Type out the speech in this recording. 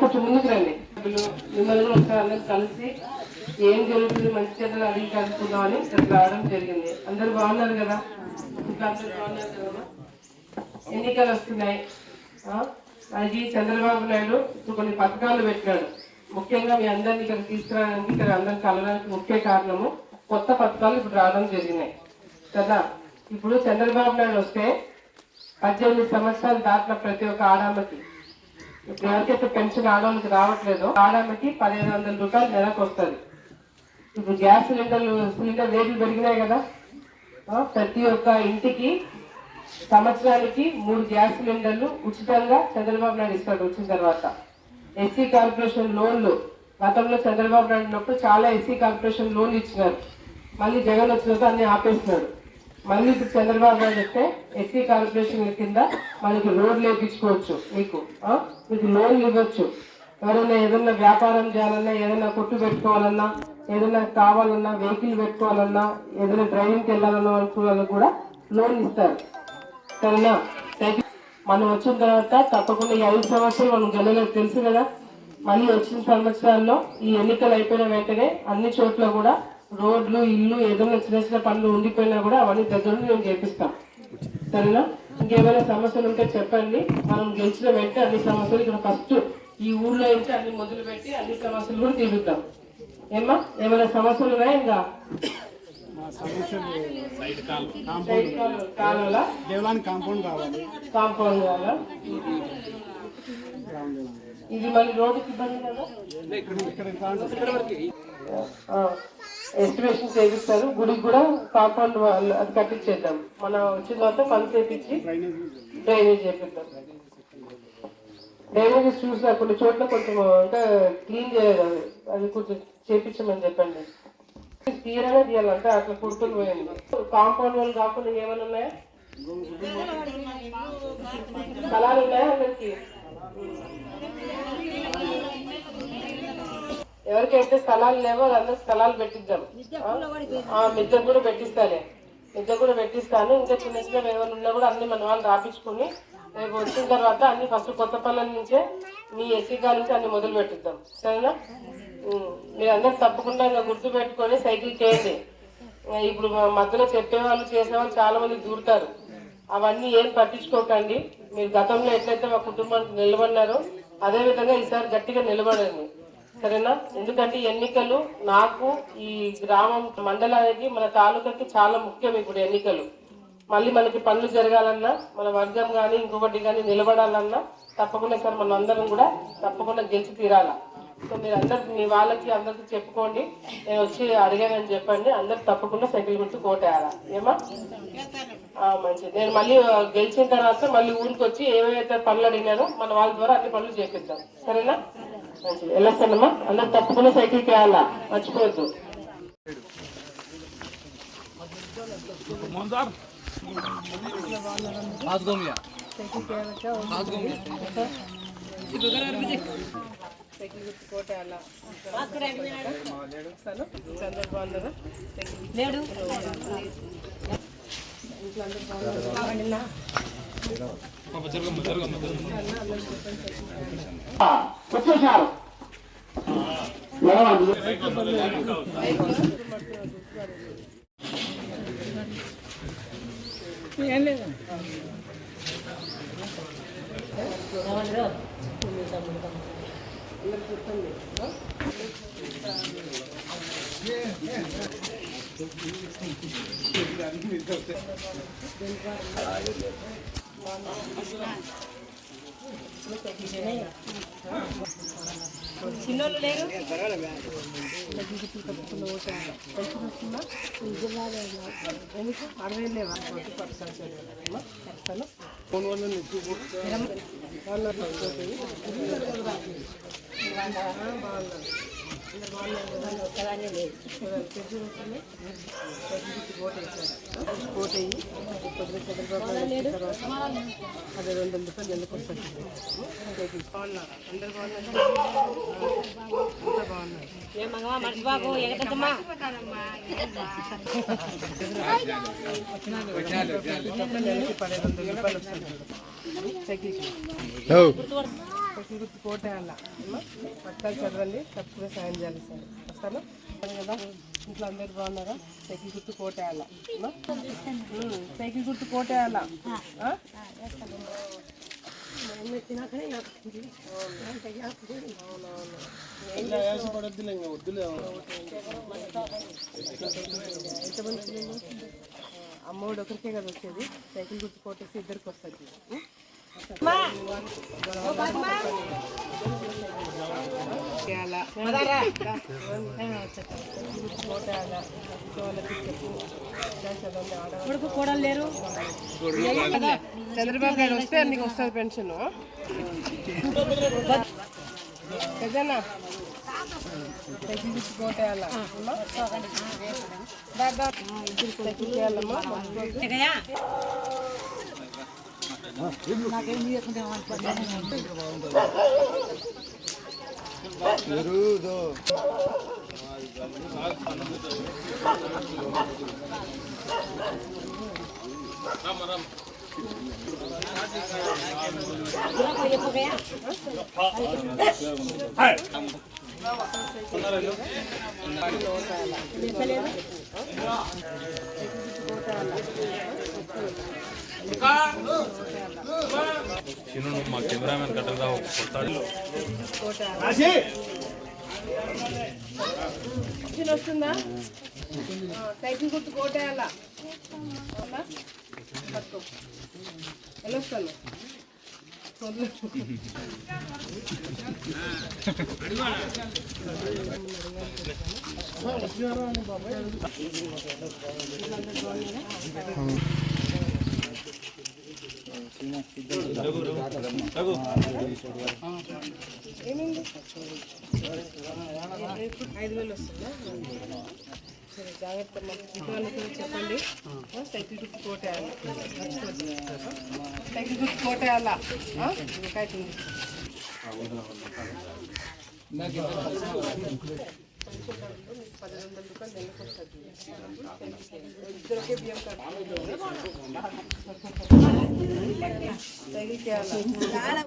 కొంచెం ముందుకు రండి. మిమ్మల్ని కూడా ఒకసారి కలిసి ఏం జరుగుతుంది మంచి చేతలు అడిగి కలుపుకుందామని ఇక్కడ రావడం జరిగింది. అందరు బాగున్నారు కదా? ఇంకా అందరు బాగున్నారు కదా ఎన్నికలు వస్తున్నాయి. అది చంద్రబాబు నాయుడు ఇప్పుడు కొన్ని పథకాలు పెట్టినాడు. ముఖ్యంగా మీ అందరినీ ఇక్కడ తీసుకురావడానికి ఇక్కడ అందరిని కలవడానికి ముఖ్య కారణము కొత్త పథకాలు ఇప్పుడు రావడం జరిగినాయి. కదా? ఇప్పుడు చంద్రబాబు నాయుడు వస్తే పద్దెనిమిది సంవత్సరాలు దాటిన ప్రతి ఒక్క ఆడామకి ఇప్పుడు ఎవరికైతే పెన్షన్ ఆడవాళ్ళకి రావట్లేదో ఆడామకి పదిహేను వందల రూపాయలు నెలకు వస్తుంది. ఇప్పుడు గ్యాస్ సిలిండర్లు సిలిండర్ రేట్లు పెరిగినాయి కదా? ప్రతి ఒక్క ఇంటికి సంవత్సరానికి మూడు గ్యాస్ సిలిండర్లు ఉచితంగా చంద్రబాబు నాయుడు ఇస్తాడు వచ్చిన తర్వాత. ఎస్సీ కార్పొరేషన్ లోన్లు. గతంలో చంద్రబాబు నాయుడు ఉన్నప్పుడు చాలా ఎస్సీ కార్పొరేషన్ లోన్లు ఇచ్చినారు. మళ్ళీ జగన్ వచ్చినాక అన్ని ఆపేస్తున్నాడు మళ్ళీ ఇప్పుడు చంద్రబాబు నాయుడు చెప్తే ఎస్సీ కార్పొరేషన్ కింద మనకి లోన్లు వేయించుకోవచ్చు మీకు మీకు లోన్లు ఇవ్వచ్చు. ఎవరైనా ఏదైనా వ్యాపారం చేయాలన్నా ఏదైనా కొట్టు పెట్టుకోవాలన్నా ఏదైనా కావాలన్నా వెహికల్ పెట్టుకోవాలన్నా ఏదైనా డ్రైవింగ్కి వెళ్ళాలన్నా అనుకున్న కూడా లోన్ ఇస్తారు. సరేనా? మనం వచ్చిన తర్వాత తప్పకుండా ఈ ఐదు సంవత్సరాలు మనం గెలలేదు తెలుసు కదా? మళ్ళీ వచ్చిన సంవత్సరాల్లో ఈ ఎన్నికలు అయిపోయిన వెంటనే అన్ని చోట్ల కూడా రోడ్లు ఇల్లు ఏదైనా చిన్న చిన్న పనులు ఉండిపోయినా కూడా అవన్నీ దగ్గర నుండి మేము చేపిస్తాం సరేనా? ఇంకేమైనా సమస్యలు ఉంటే చెప్పండి. మనం గెలిచిన వెంటనే అన్ని సమస్యలు ఇక్కడ ఫస్ట్ ఈ ఊర్లో నుంచి అన్ని మొదలు పెట్టి అన్ని సమస్యలు కూడా తీరుద్దాం. ఏమ్మా? ఏమైనా సమస్యలు ఉన్నాయా ఇంకా? కాంపౌండ్ కావాలి. కాంపౌండ్ వాళ్ళ ఇది మళ్ళీ రోడ్డుకి ఇబ్బంది కదా? ఇక్కడ ఇక్కడ కాంపౌండ్ ఎస్టిమేషన్ చేపిస్తారు గుడికి కూడా కాంపౌండ్ వాళ్ళు అది కట్టించేద్దాం. మనం వచ్చిన తర్వాత పని చేపించి డ్రైనేజ్ చేపిద్దాం. డ్రైనేజ్ చూసిన కొన్ని చోట్ల కొంచెం ఇంకా క్లీన్ చేయలేదు అది. అది కొంచెం చేపించమని చెప్పండి. తీరనే తీయాలంటే అట్లా కుడుకుని పోయింది కాంపౌండ్ వాళ్ళు కాకుండా ఏమైనా ఉన్నాయా? స్థలాలు ఉన్నాయా అందరికి? ఎవరికైతే స్థలాలు లేవో వాళ్ళందరూ స్థలాలు పెట్టిద్దాం. మిద్దె కూడా పెట్టిస్తానే మిద్దె కూడా పెట్టిస్తాను. ఇంకా చిన్న చిన్న ఏమైనా ఉన్నా కూడా అన్ని మన వాళ్ళు రాపించుకుని రేపు వచ్చిన తర్వాత అన్ని ఫస్ట్ కొత్త పనుల నుంచే మీ ఎస్సీ గారి నుంచి అన్ని మొదలు పెట్టిద్దాం. సరేనా? మీరందరూ తప్పకుండా ఇంకా గుర్తు పెట్టుకొని సైకిల్ చేయండి. ఇప్పుడు మధ్యలో చెప్పేవాళ్ళు చేసేవాళ్ళు చాలా మంది దూరుతారు. అవన్నీ ఏం పట్టించుకోకండి. మీరు గతంలో ఎట్లయితే మా కుటుంబానికి నిలబడినారో అదే విధంగా ఈసారి గట్టిగా నిలబడండి. సరేనా? ఎందుకంటే ఎన్నికలు నాకు ఈ గ్రామం మండలానికి మన తాలూకాకి చాలా ముఖ్యం ఇప్పుడు ఎన్నికలు. మళ్ళీ మనకి పనులు జరగాలన్నా మన వర్గం కానీ ఇంకొకటి కానీ నిలబడాలన్నా తప్పకుండా సార్ మనం అందరం కూడా తప్పకుండా గెలిచి తీరాలా. సో మీరు అందరికి మీ వాళ్ళకి అందరికి చెప్పుకోండి. నేను వచ్చి అడిగానని చెప్పండి. అందరు తప్పకుండా సైకిల్ గుర్తు కోటేయాలా. ఏమా? మంచిది. నేను మళ్ళీ గెలిచిన తర్వాత మళ్ళీ ఊరికి వచ్చి ఏవైతే పనులు అడిగినానో మన వాళ్ళ ద్వారా అన్ని పనులు చేపిద్దాం. సరేనా? మంచిది వెళ్ళొస్తానమ్మా. అందరు తప్పకుండా సైకిల్ చేయాలా మర్చిపోవద్దు. ఇంట్లో అందరూ బాగున్నారా? వచ్చేసారు చిన్నోళ్ళు లేరు ఎందుకు చిన్నోళ్ళు లేరు? ఫోర్టీ పర్సెంట్ చెప్తాను ఫోన్ వల్ల నెక్కి బాగున్నారు పెన్షన్ వస్తుంది పెన్షన్ ఓటు వేసారు ఓటు వేయి పొద్దున చంద్రబాబు నాయుడు వచ్చిన తర్వాత అది రెండు వందల రూపాయలు నెలకు వస్తుంది బాగున్నారు అందరు బాగున్నారు అంతా బాగున్నారు నెలకి పదిహేను వందల రూపాయలు వస్తుంది సైకిల్కి సైకిల్ గుర్తు కోటేయాల పట్టాలు చదవండి తప్పకుండా సాయం చేయాలి సార్. వస్తాను. కదా? ఇంట్లో అందరు బాగున్నారా? సైకిల్ గుర్తు కోటేయాల సైకిల్ గుర్తు కోటేయాల అమ్మఒడు ఒకరికే కదా వచ్చేది. సైకిల్ గుర్తు కోటేసి ఇద్దరికి వస్తుంది. చదవండి, ఆడవాళ్ళు. కదా, చంద్రబాబు నాయుడు వస్తే నీకు వస్తుంది పెన్షన్ పెద్దనా సైకిల్ గుర్తు కోటేయాలా చేయాలమ్మా మా కెమెరామెన్ కట్టగా కొడతాడు పెన్షన్ వస్తుందా? ఆ, సైకిల్ గుర్తు కోటేయాలా. వెళ్ళొస్తాను. ఐదు వేలు వస్తుందా సరే జాగ్రత్త చెప్పండి సైకిల్ గుర్తు కోటేయాలి సైకిల్ గుర్తు కోటేయాలా ఇంకా అవుతుంది. పదిహేను వందల రూపాయలు నెలకు వస్తుంది ఇద్దరికే బియ్యం కార్డు సైకిల్ చేయాలా